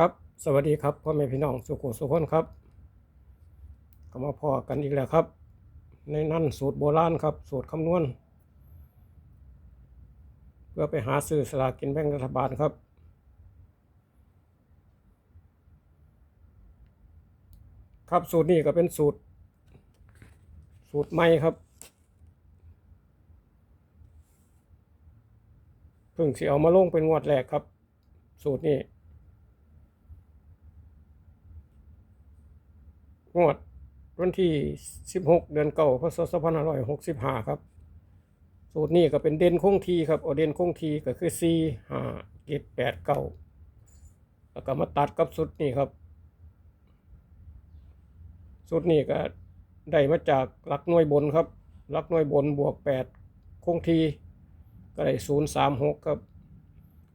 ครับ สวัสดีครับพ่อแม่พี่น้องสุขุสุขคนครับก็มาพอกันอีกแล้วครับ ในนั่นสูตรโบราณครับ สูตรคำนวณ เพื่อไปหาซื้อสลากกินแบ่งรัฐบาลครับ ครับสูตรนี้ก็เป็นสูตร สูตรใหม่ครับเพิ่งสิเอามาลงเป็นงวดแรกครับ สูตรนี้ งวดวันที่ 16 เดือนเก่าพศ2565 ครับ สูตรนี้ก็เป็นเด่นคงทีครับเอาเด่นคงทีก็คือ 4 5 7 8 9 แล้วก็มาตัดกับสูตรนี้ครับสูตรนี้ก็ได้มาจากหลักหน่วยบนครับ หลักหน่วยบนบวก 8 คงที ก็ได้ 036 ครับ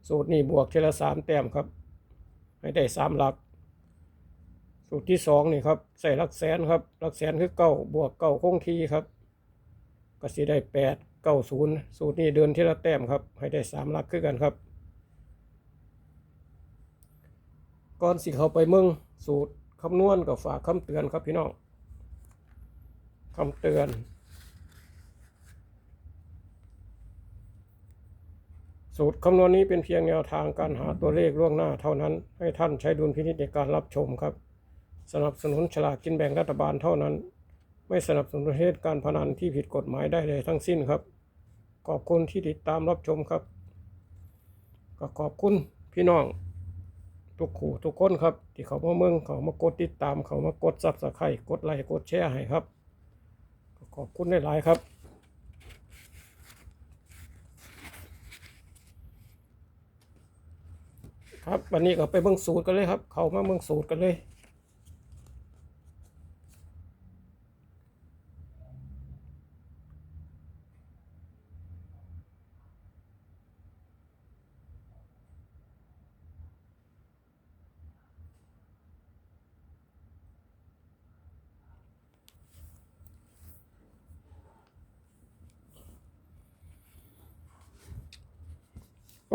สูตรนี้บวกเทละ3 แต้มครับ ให้ได้ 3 หลัก สูตรที่สองนี่ครับใส่ลักแสนครับลักแสนคือเก้าบวกเก้าคงทีครับก็สิได้แปดเก้าศูนย์สูตรนี้เดินที่ละแต้มครับ ให้ได้สามหลักคือกันครับก่อนสิเข้าไปเมืองสูตรคำนวณก็ฝากคำเตือนครับพี่น้องคำเตือนสูตรคำนวณนี้เป็นเพียงแนวทางการหาตัวเลขล่วงหน้าเท่านั้น ให้ท่านใช้ดุลพินิจในการรับชมครับ สนับสนุนฉลากกินแบ่งรัฐบาลเท่านั้น ไม่สนับสนุนประเทศการพนันที่ผิดกฎหมายได้เลยทั้งสิ้นครับ ขอบคุณที่ติดตามรับชมครับ ก็ขอบคุณพี่น้อง ทุกขู่ทุกคนครับ ที่เขามาเมืองเขามากดติดตามเขามากดซับสไครต์กดไลค์กดแชร์ให้ครับขอบคุณหลายๆครับครับวันนี้ก็ไปเบิ่งสูตรกันเลยครับ เขามาเบิ่งสูตรกันเลย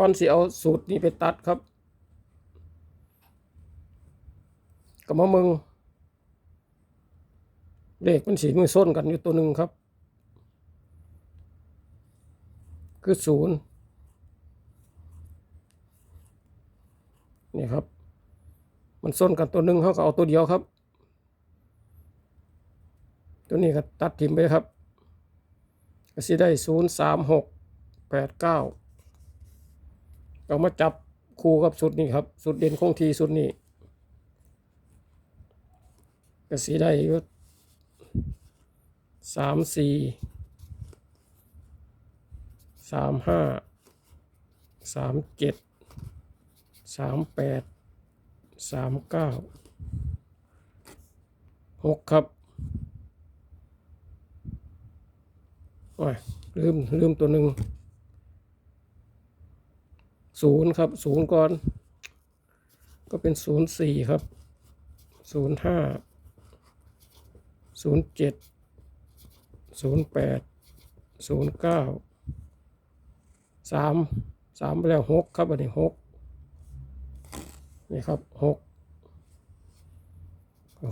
ก่อนสิเอาสูตรนี้ไปตัดครับก็มามึงเลขมันสีมือส้นกันอยู่ตัวหนึ่งครับ คือศูนย์นี่ครับ มันส้นกันตัวหนึ่งเขาก็เอาตัวเดียวครับ ตัวนี้ก็ตัดถิ่มไปครับก็สิได้ศูนย์สามหกแปดเก้า เอามาจับคู่กับสุดนี้ครับ สุดเด่นคงทีสุดนี้ก็สีได้อยู่สามสี่สามห้าสามเจ็ดสามแปดสามเก้าหกครับโอ้ยลืมลืมตัวหนึ่ง ศูนย์ครับศูนย์ก่อน ก็เป็นศูนย์สี่ครับศูนย์ห้าศูนย์เจ็ดศูนย์แปดศูนย์เก้าสามสามไปแล้วหกครับอันนี้หกนี่ครับหก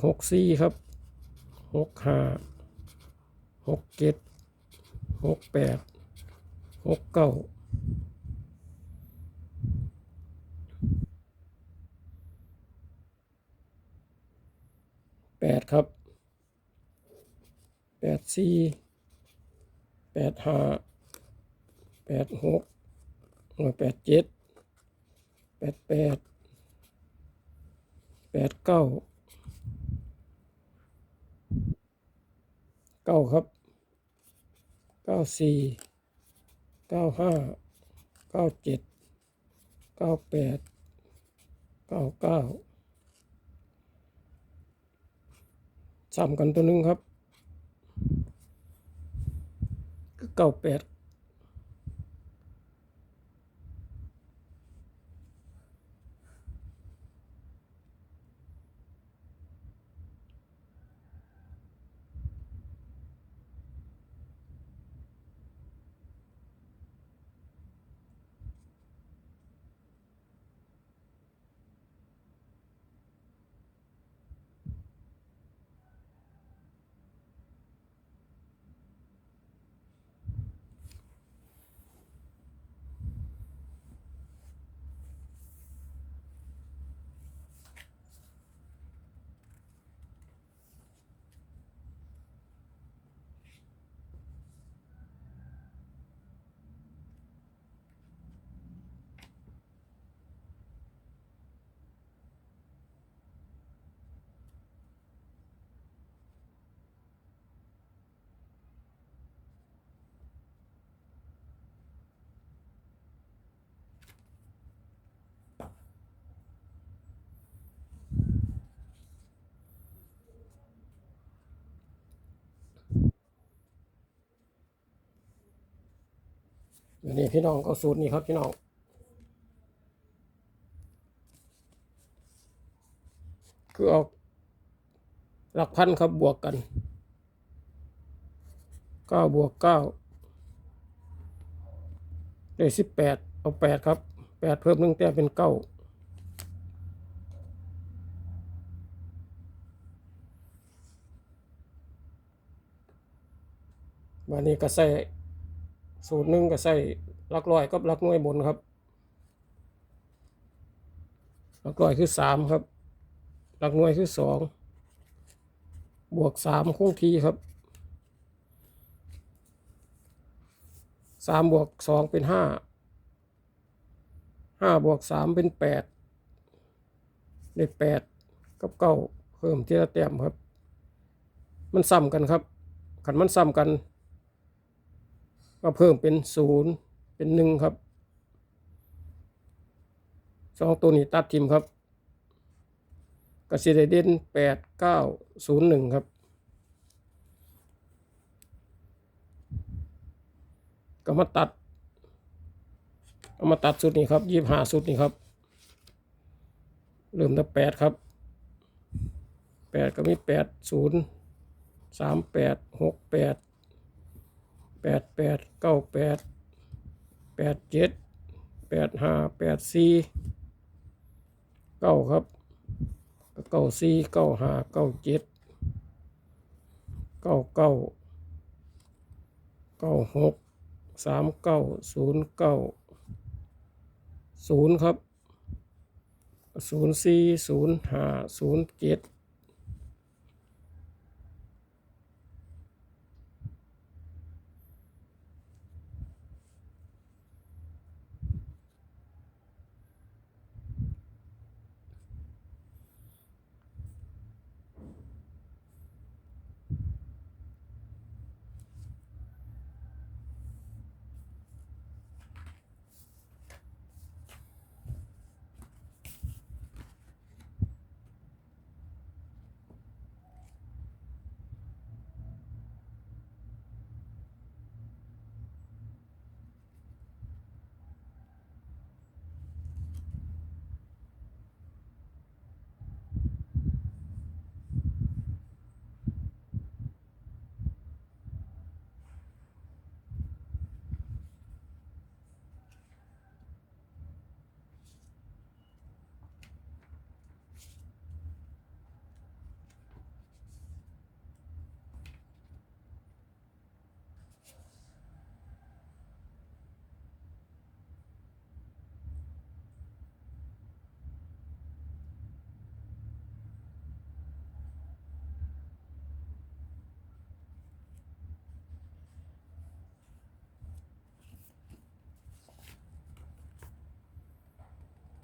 หกสี่ครับหกห้าหกเจ็ดหกแปดหกเก้า ดครับแปดสี่แปดห้าแปดหกแปดเจ็ดแปดแปดแปดเก้าเก้าครับเก้าสี่เก้าห้าเก้าเจ็ดเก้าแปดเก้าเก้า ซ้ำกันตัวหนึ่งครับก็เก้าแปด อันนี้พี่น้องก็สูตรนี้ครับพี่น้องคือเอาหลักพันครับบวกกันเก้าบวกเก้าได้สิบแปดเอาแปดครับแปดเพิ่มหนึ่งแต้มเป็นเก้าวันนี้ก็ใส่ สูตรหนึ่งก็ใส่ลักร้อยกับลักน่วยบนครับลักร้อยคือสามครับลักน่วยคือสองบวกสามคงทีครับสามบวกสองเป็นห้าห้าบวกสามเป็นแปดได้แปดกับเก้าเพิ่มทีละแต้มครับ มันซ้ำกันครับขันมันซ้ำกัน ก็เพิ่มเป็นศูนย์เป็นหนึ่งครับสองตัวนี้ตัดทิมครับกสิไดเด่นแปดเก้าศูนย์หนึ่งครับก็มาตัดเอามาตัดสุดนี้ครับยี่ห้าสุดนี้ครับ เริ่มตั้งแปดครับแปดก็มีแปดศูนย์สามแปดหกแปด ปดแปดเก้าแปดแปดเจ็ดแปดห้าแปดสี่เก้าครับเก้าสี่เก้าห้าเก้าเจ็ดเก้าเก้าเก้าหกสามเก้าศูนย์เก้าศูนย์ครับศูนย์สี่ศูนย์ห้าศูนย์เจ็ด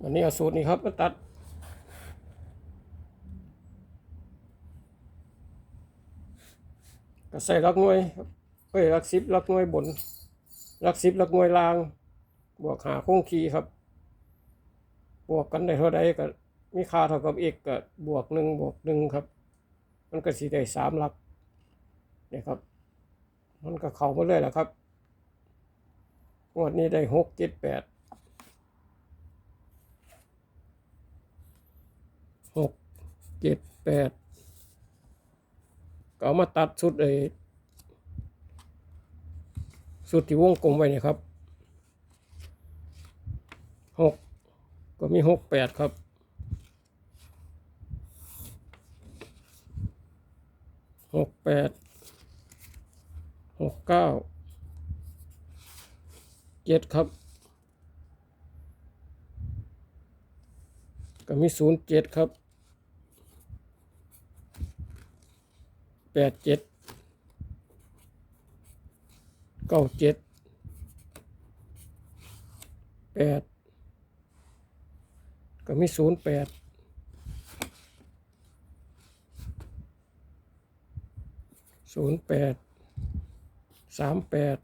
อันนี้เอาสูตรนี้ครับมาตัดก็ใส่ลักหน่วยเอ้ยลักสิบลักหน่วยบนลักสิบลักหน่วยลาง บวกหาคงคีครับ บวกกันได้เท่าใดก็มีค่าเท่ากับเอกก็บวกหนึ่งบวกหนึ่งครับ มันก็สีได้สามลักเนี่ยครับ มันก็เข้ามาเลยแหละครับงวดนี้ได้หกเจ็ดแปด หกเจ็ดแปดก็เอามาตัดสุดเลยสุดที่วงกลมไว้เนี่ยครับหกก็มีหกแปดครับหกแปดหกเก้าเจ็ดครับ ก็มีศูนย์เจ็ดครับ แปดเจ็ดเก้าเจ็ดแปดก็มีศูนย์แปดศูนย์แปดสามแปด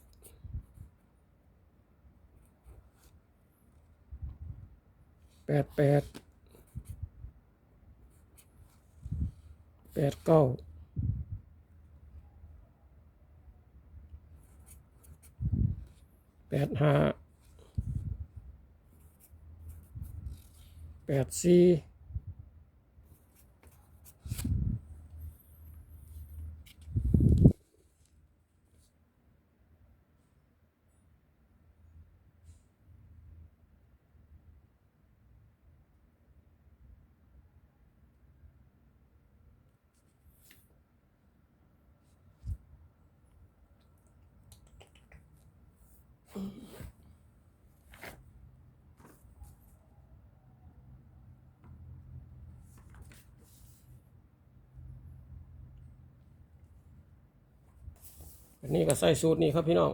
แปดแปดแปดเก้า แปดห้าแปดสี่ อันนี้ก็ใส่สูตรนี้ครับพี่น้อง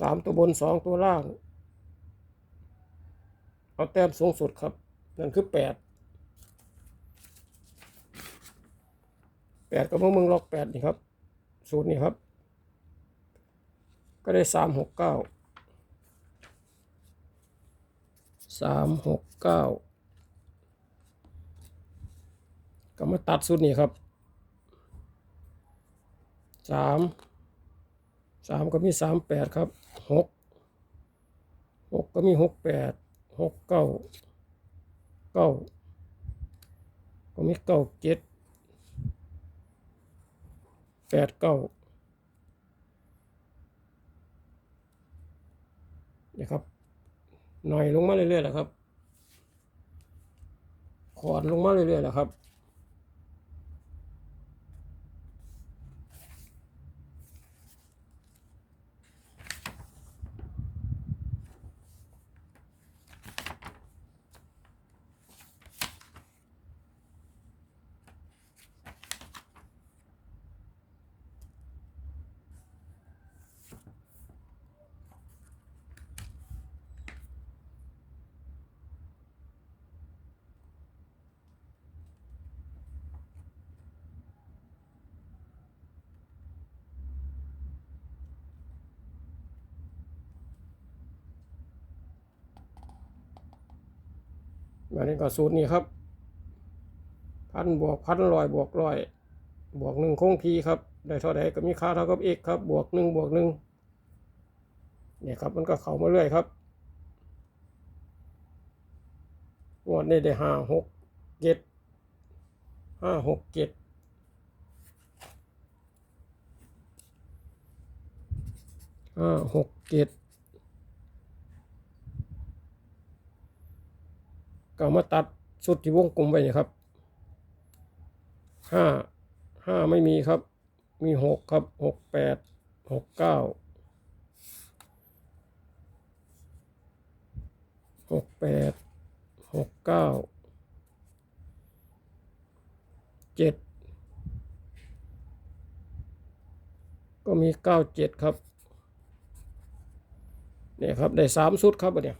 สามตัวบนสองตัวล่าง เอาแต้มสูงสุดครับ นั่นคือแปดแปดก็พวกมึงล็อกแปดนี่ครับ สูตรนี้ครับ ก็ได้สามหกเก้าสามหกเก้าก็มาตัดสูตรนี้ครับ สามสามก็มีสามแปดครับหกหกก็มีหกแปดหกเก้าเก้าก็มีเก้าเจ็ดแปดเก้านี่ครับหน่อยลงมาเรื่อยๆแหละครับขอนลงมาเรื่อยๆแหละครับ อันนี้ก็สูตรนี้ครับ พันบวกพันร้อยบวกร้อย บวกหนึ่งคงทีครับ ได้เท่าใดก็มีค่าเท่ากับ x ครับ บวกหนึ่งบวกหนึ่งเนี่ยครับมันก็เข้ามาเรื่อยครับงวดนี้ได้ห้าหกเจ็ดห้าหกเจ็ดห้าหกเจ็ด ก็มาตัดสุดที่วงกลมไว้เนี่ยครับห้าห้าไม่มีครับ มีหกครับหกแปดหกเก้าหกแปดหกเก้าเจ็ดก็มีเก้าเจ็ดครับเนี่ยครับ ได้สามชุดครับเนี่ย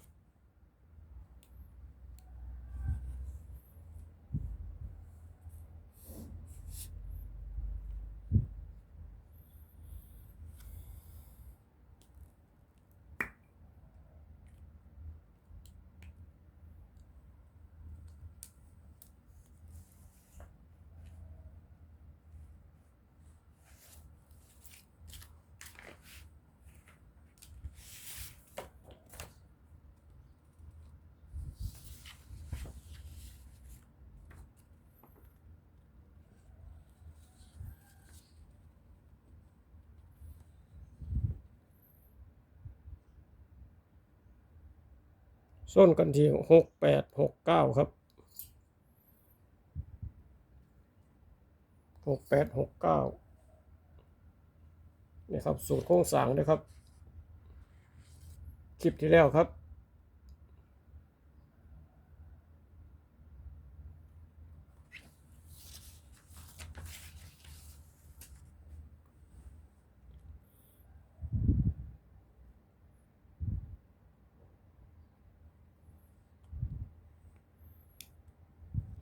ส้นกันที่หกแปดหกเก้าครับหกแปดหกเก้านี่ครับ สูตรโค้งสางนะครับ คลิปที่แล้วครับ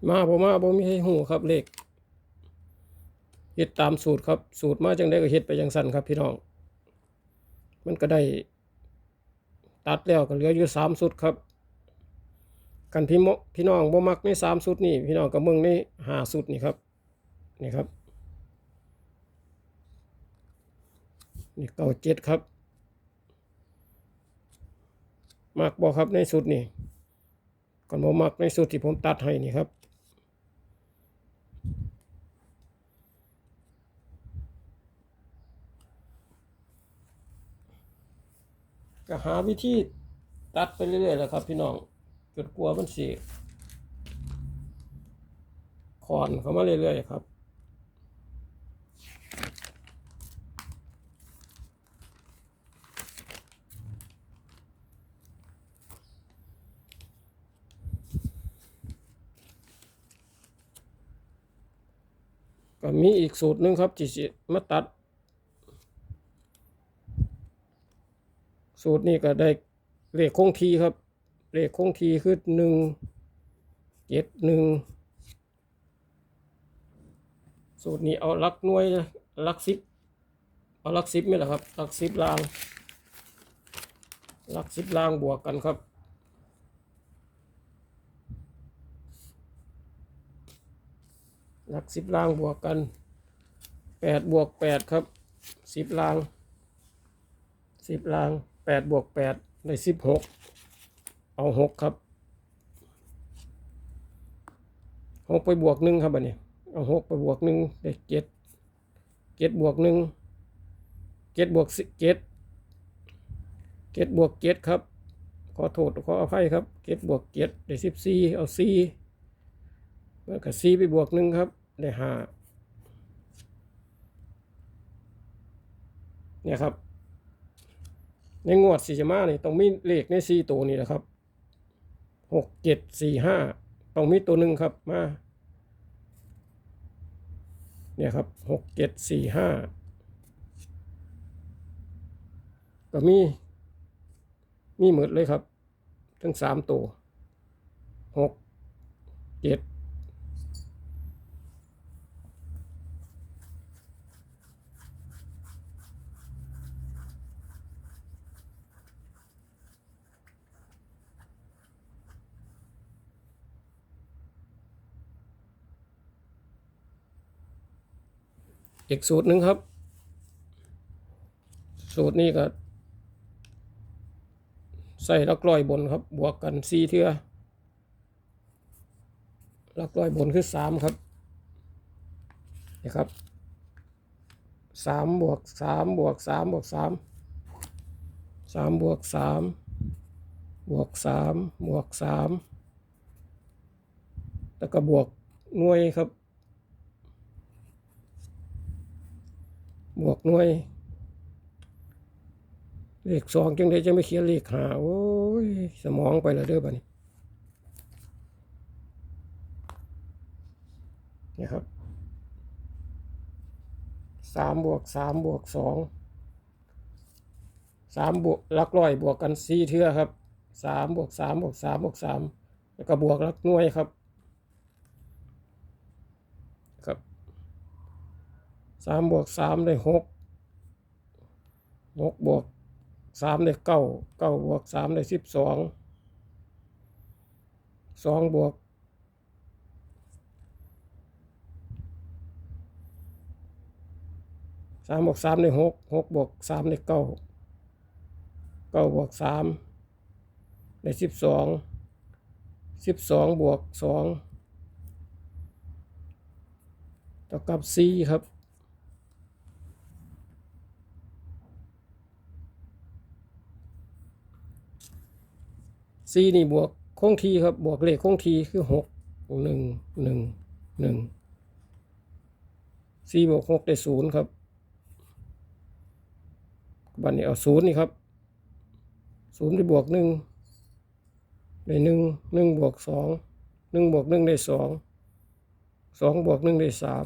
มาบ่มาบ่มีให้หูครับเลขเฮ็ดตามสูตรครับ สูตรมาจังได้ก็เฮ็ดไปจังสั่นครับพี่น้อง มันก็ได้ ตัดแล้วก็เหลืออยู่สามสุดครับ กันพี่มพี่น้องบ่มักในสามสุดนี่พี่น้องก็เมืองในห้าสุดนี่ครับนี่ครับนี่เก้าเจ็ดครับมักบอกครับในสุดนี่ก่อนผมมักในสุดที่ผมตัดให้นี่ครับ ก็หาวิธีตัดไปเรื่อยๆแล้วครับ พี่น้องจนกลัวมันสีคอนเข้ามาเรื่อยๆครับก็มีอีกสูตรหนึ่งครับที่สิมาตัด สูตรนี้ก็ได้เลขคงทีครับ เลขคงทีคือหนึ่งเจ็ดหนึ่งสูตรนี้เอาลักหน่วยลักสิบเอาลักสิบนี่หละครับลักสิบลางลักสิบลางบวกกันครับลักสิบลางบวกกันแปดบวกแปดครับสิบลางสิบลาง แปดบวกแปดได้สิบหกเอาหกครับหกไปบวกหนึ่งครับอันนี้เอาหกไปบวกหนึ่งได้เจ็ดเจ็ดบวกหนึ่งเจ็ดบวกสิเจ็ดเจ็ดบวกเจ็ดครับ ขอโทษขออภัยครับเจ็ดบวกเจ็ดได้สิบสี่เอาสี่แล้วก็ซีไปบวกหนึ่งครับ ได้ห้าเนี่ยครับ ในงวดสี่จะมานี่ต้องมีเลขในสี่ตัวนี่แหละครับหกเจ็ดสี่ห้าต้องมีตัวหนึ่งครับมาเนี่ยครับหกเจ็ดสี่ห้าก็มี มีหมดเลยครับ ทั้งสามตัวหกเจ็ด อีกสูตรหนึ่งครับ สูตรนี้ก็ ใส่ลักลอยบนครับ บวกกันสี่เทือลักลอยบนคือสามครับนี่ครับสามบวกสามบวกสามบวกสามสามบวกสามบวกสามบวกสามแล้วก็บวกหน่วยครับ บวกหน่วย เลขสองจังได้จะไม่เขียนเลขหาโอ้ย สมองไปแล้วเด้อบัดนี้นี่ครับสามบวกสามบวกสองสามบวกลักร้อยบวกกันสี่เทื่อครับสามบวกสามบวกสามบวกสามแล้วก็บวกลักหน่วยครับ สามบวกสามได้หกหกบวกสามได้เก้าเก้าบวกสามได้สิบสองสองบวกสามบวกสามได้หกหกบวกสามได้เก้าเก้าบวกสามได้สิบสองสิบสองบวกสองเท่ากับสี่ครับ สี่นี่บวกคงทีครับ บวกเลขคงทีคือหกหนึ่งหนึ่งหนึ่งสี่บวกหกได้ศูนย์ครับบันนี้เอาศูนย์นี่ครับศูนย์ที่บวกหนึ่งได้หนึ่งหนึ่งบวกสองหนึ่งบวกหนึ่งได้สองสองบวกหนึ่งได้สาม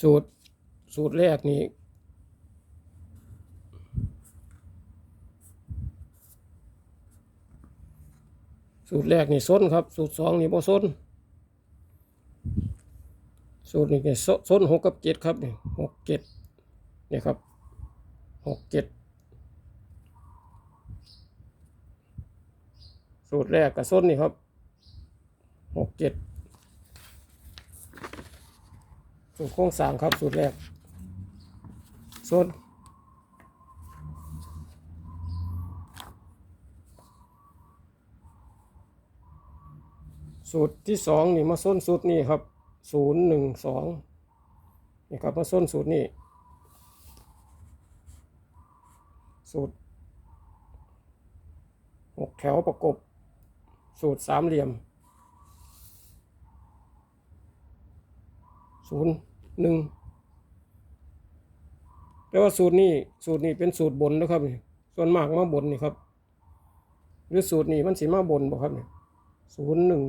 สูตร สูตรแรกนี้สูตรแรกนี่ส้นครับ สูตรสองนี่บ่ส้น สูตรนี่เนี่ส้นหกกับเจ็ดครับนี่หกเจ็ดนี่ครับหกเจ็ดสูตรแรกกับส้นนี่ครับหกเจ็ด สูตรโครงสางครับสูตรแรกส้นสูตรที่สองนี่มาส้นสูตรนี่ครับศูนย์หนึ่งสองนี่ครับมาส้นสูตรนี่สูตรหกแถวประกบ สูตรสามเหลี่ยมศูนย์ หนึ่งแต่ว่าสูตรนี้สูตรนี้เป็นสูตรบนนะครับนี่ส่วนมากมาบนนี่ครับ หรือสูตรนี้มันสีมาบนบอกครับนี่ศูนย์หนึ่ง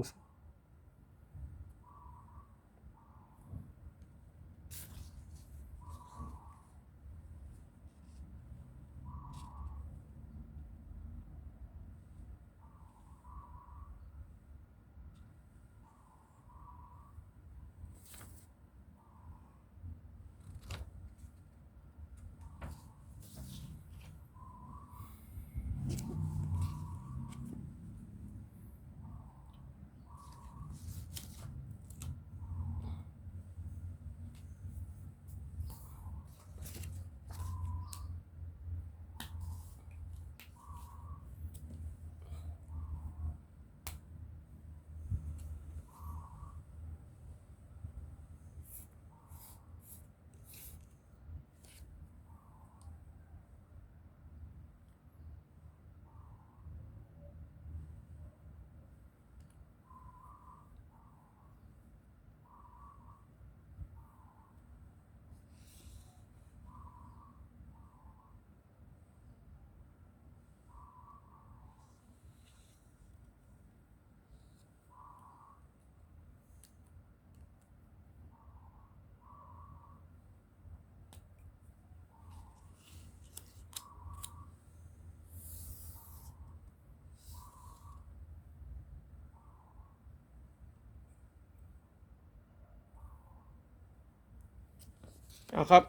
เอาครับ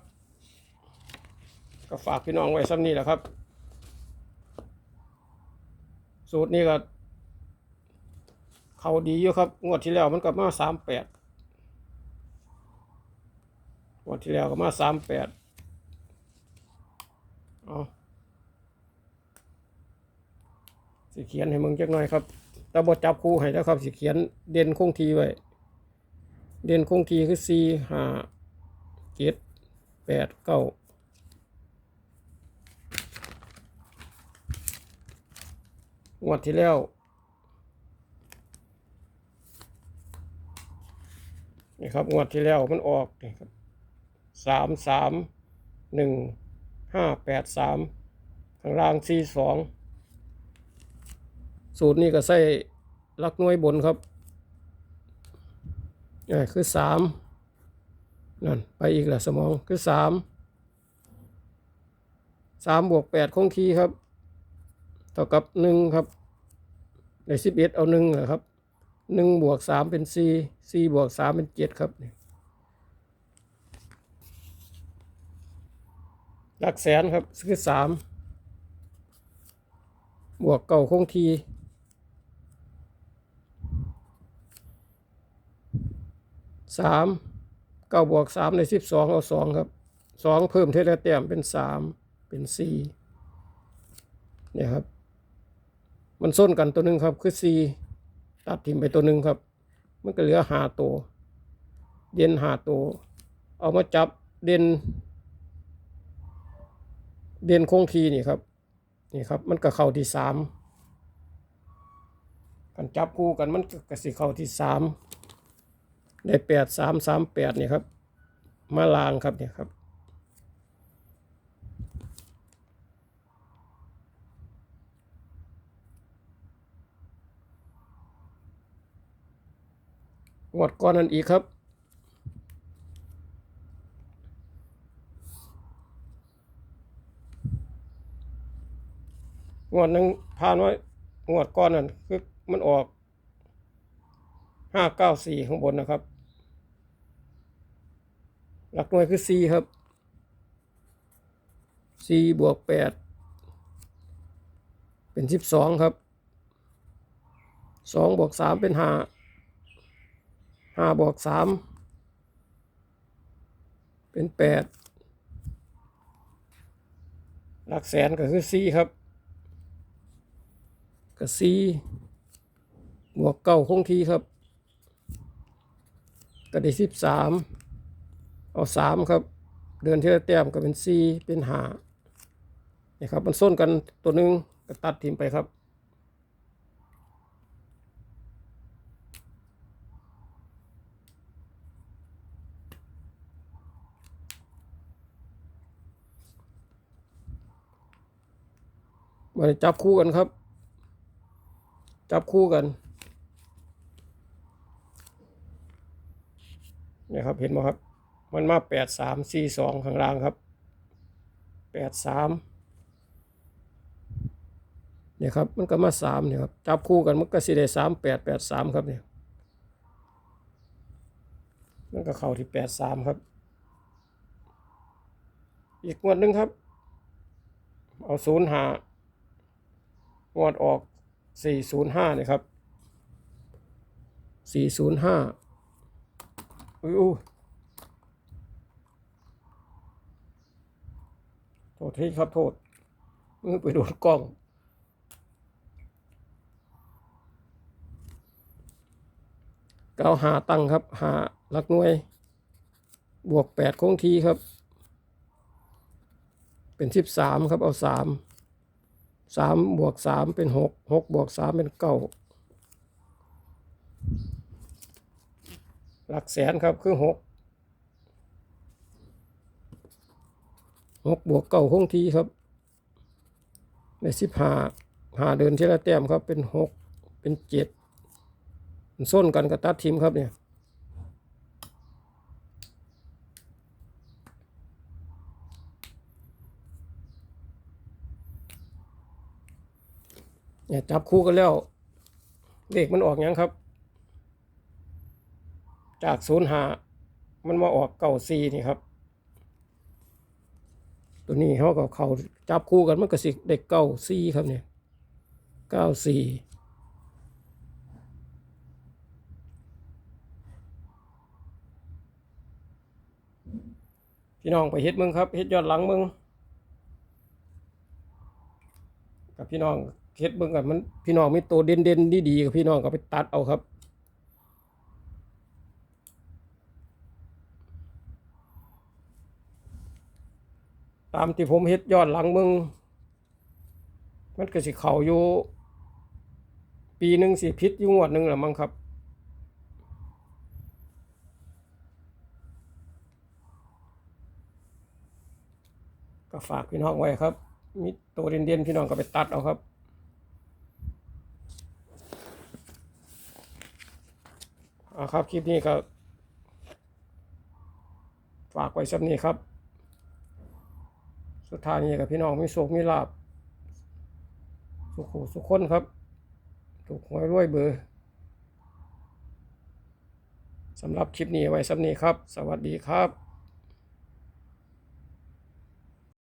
ก็ฝากพี่น้องไว้ซ้ำนี้แหละครับ สูตรนี้ก็ เขาดีอยู่ครับ งวดที่แล้วมันก็มาสามแปดงวดที่แล้วก็มาสามแปดเอาสิเขียนให้มึงจักหน่อยครับต่บทจับคู่ให้แล้วครับ สิเขียนเด่นคงทีไว้ เด่นคงทีคือสี่ห้าเจ็ด แปดเก้างวดที่แล้วนี่ครับงวดที่แล้วมันออกนี่ครับสามสามหนึ่งห้าแปดสามข้างล่างสี่สองสูตรนี้ก็ใส่ลักน่วยบนครับนี่คือสาม นั่นไปอีกแหละสมองคือสามสามบวกแปดคงทีครับ เท่ากับหนึ่งครับในสิบเอ็ดเอาหนึ่งเหรอครับหนึ่งบวกสามเป็นสี่สี่บวกสามเป็นเจ็ดครับหลักแสนครับคือสามบวกเก่าคงทีสาม เก้าบวกสามในสิบสองเอาสองครับสองเพิ่มเท่าไรแต้มเป็นสามเป็นสี่เนี่ยครับ มันส้นกันตัวหนึ่งครับ คือสี่ตัดทิมไปตัวหนึ่งครับ มันก็เหลือหาตัว เด่นหาตัว เอามาจับเด่น เด่นคงทีนี่ครับ นี่ครับ มันก็เข้าที่สามกันจับคู่กันมันก็สิเข้าที่สาม ได้แปดสามสามแปดนี่ครับ มาลางครับเนี่ยครับ งวดก่อนนั้นอีกครับงวดหนึงผ่านไว้งวดก่อนนั่นคือมันออกห้าเก้าสี่ข้างบนนะครับ หลักหน่วยคือสี่ครับสี่บวกแปดเป็นสิบสองครับสองบวกสามเป็นห้าห้าบวกสามเป็นแปดหลักแสนก็คือสี่ครับก็สี่บวกเก้าคงที่ครับ ก็ได้สิบสาม เอาสามครับ เดินเที่ยวแต้มก็เป็นสี่เป็นหานี่ครับ มันส้นกันตัวหนึ่งก็ตัดทิ้งไปครับ มาจับคู่กันครับ จับคู่กันเนี่ยครับ เห็นไหมครับ มันมาแปดสามสี่สองข้างล่างครับแปดสามเนี่ยครับมันก็มาสามเนี่ยครับจับคู่กันมันก็สิได้สามแปดแปดสามครับเนี่ยมันก็เข้าที่แปดสามครับ อีกงวดหนึ่งครับ เอาศูนย์หางวดออก405นี่ครับ405อุ้ยอู้ โทษทีครับโทษมือไปโดนกล้องเก้าหาตังครับหาลักหน่วย บวกแปดคงทีครับ เป็นสิบสามครับเอาสามสามบวกสามเป็นหกหกบวกสามเป็นเก้าหลักแสนครับคือหก หกบวกเก้าคงทีครับ ในสิบหาหาเดินทีละแต้มครับ เป็นหกเป็นเจ็ดส้นกันกับตัดทีมครับเนี่ยเนี่ยจับคู่กันแล้วเลขมันออกหยังครับ จากศูนย์หามันมาออกเก้าซีนี่ครับ ตัวนี้เขากับเขาจับคู่กันมันก็สิเด็กเก้าซีครับเนี่ยเก้าซีพี่น้องไปเฮ็ดมึงครับเฮ็ดยอดหลังมึงกับพี่น้องเฮ็ดเบิ่งกันมันพี่น้องมีตัวเด่นเด่นดีๆกับพี่น้องก็ไปตัดเอาครับ ตามที่ผมเฮ็ดยอดหลังมึง มันก็สิเข้าอยู่ ปีหนึ่งสิพิษอยู่งวดหนึ่งแหละมั้งครับก็ฝากพี่น้องไว้ครับ มีตัวเด่นๆพี่น้องก็ไปตัดเอาครับ เอาครับ คลิปนี้ก็ ฝากไว้สักนี้ครับ สุดท้ายนี้กับพี่น้องมีโศกมีลาบสุขสุขคนครับ ถูกหวยรวยเบอร์สำหรับคลิปนี้ไว้สักนี้ครับ สวัสดีครับ